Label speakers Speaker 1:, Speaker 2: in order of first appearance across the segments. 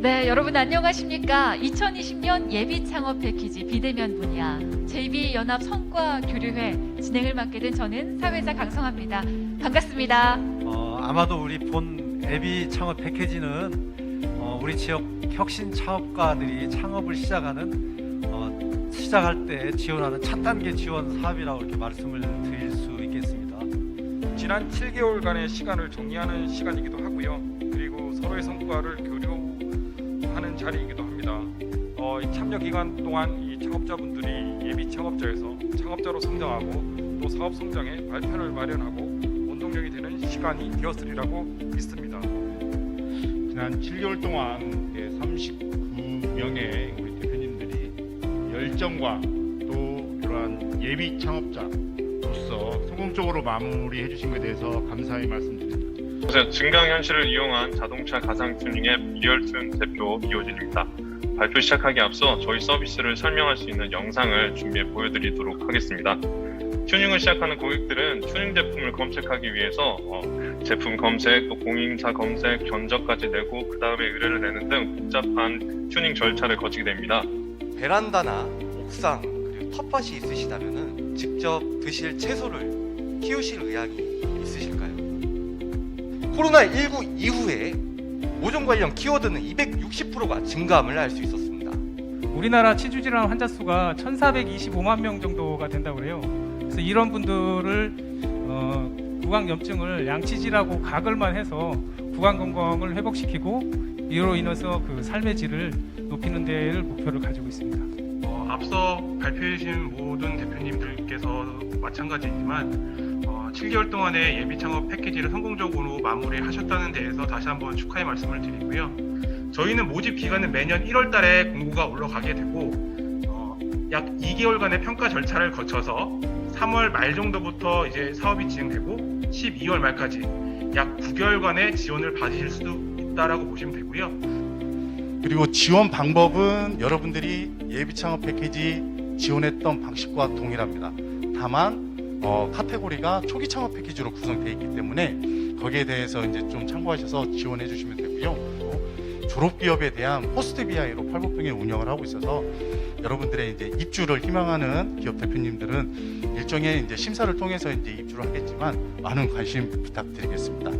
Speaker 1: 네, 여러분 안녕하십니까? 2020년 예비 창업 패키지 비대면 분야 JB 연합 성과 교류회 진행을 맡게 된 저는 사회자 강성합니다. 반갑습니다.
Speaker 2: 어, 아마도 우리 본 앱이 창업 패키지는 어, 우리 지역 혁신 창업가들이 창업을 시작하는 어, 시작할 때 지원하는 첫 단계 지원 사업이라고 이렇게 말씀을 드릴 수 있겠습니다.
Speaker 3: 지난 7개월간의 시간을 정리하는 시간이기도 하고요. 그리고 서로의 성과를 교류하는 자리이기도 합니다. 어, 이 참여 기간 동안 이 창업자분들이 예비 창업자에서 창업자로 성장하고 또 사업 성장에 발판을 마련하고 원동력이 되는 시간이 되었으리라고 믿습니다.
Speaker 4: 지난 7개월 동안 39명의 우리 대표님들이 열정과 또 이러한 예비 창업자로서 성공적으로 마무리해 주신 것에 대해서 감사의 말씀드립니다.
Speaker 5: 우선 증강현실을 이용한 자동차 가상 튜닝의 리얼튠 대표 이호진입니다. 발표 시작하기 앞서 저희 서비스를 설명할 수 있는 영상을 준비해 보여드리도록 하겠습니다. 튜닝을 시작하는 고객들은 튜닝 제품을 검색하기 위해서 어, 제품 검색, 또 공인사 검색, 견적까지 내고 그 다음에 의뢰를 내는 등 복잡한 튜닝 절차를 거치게 됩니다.
Speaker 6: 베란다나 옥상 그리고 텃밭이 있으시다면 직접 드실 채소를 키우실 의향이 있으실까요? 코로나19 이후에 모종 관련 키워드는 260%가 증감을 할 수 있었습니다.
Speaker 7: 우리나라 치주질환 환자 수가 1,425만 명 정도가 된다고 그래요. 그래서 이런 분들을 어, 구강염증을 양치질하고 가글만 해서 구강 건강을 회복시키고 이로 인해서 그 삶의 질을 높이는 데를 목표를 가지고 있습니다.
Speaker 8: 어, 앞서 발표해 주신 모든 대표님들께서 마찬가지지만 어, 7개월 동안의 예비 창업 패키지를 성공적으로 마무리하셨다는 데에서 다시 한번 축하의 말씀을 드리고요. 저희는 모집 기간은 매년 1월 달에 공고가 올라가게 되고 어, 약 2개월간의 평가 절차를 거쳐서 3월 말 정도부터 이제 사업이 진행되고 12월 말까지 약 9개월간의 지원을 받으실 수도 있다라고 보시면 되고요.
Speaker 4: 그리고 지원 방법은 여러분들이 예비 창업 패키지 지원했던 방식과 동일합니다. 다만 어, 카테고리가 초기 창업 패키지로 구성되어 있기 때문에 거기에 대해서 이제 좀 참고하셔서 지원해 주시면 되고요. 또 졸업 기업에 대한 포스트 BI로 팔복병에 운영을 하고 있어서 여러분들의 이제 입주를 희망하는 기업 대표님들은 일종의 이제 심사를 통해서 이제 입주를 하겠지만 많은 관심 부탁드리겠습니다.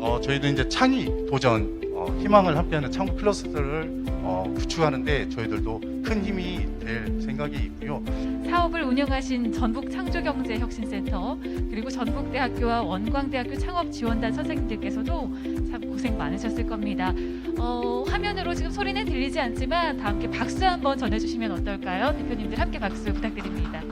Speaker 4: 어, 저희도 이제 창의 도전 어, 희망을 함께하는 창구 클러스터를 어, 구축하는데 저희들도 큰 힘이 될 생각이 있고요.
Speaker 1: 사업을 운영하신 전북 창조경제혁신센터 그리고 전북대학교와 원광대학교 창업지원단 선생님들께서도 참 고생 많으셨을 겁니다. 어, 화면으로 지금 소리는 들리지 않지만 다 함께 박수 한번 전해주시면 어떨까요? 대표님들 함께 박수 부탁드립니다.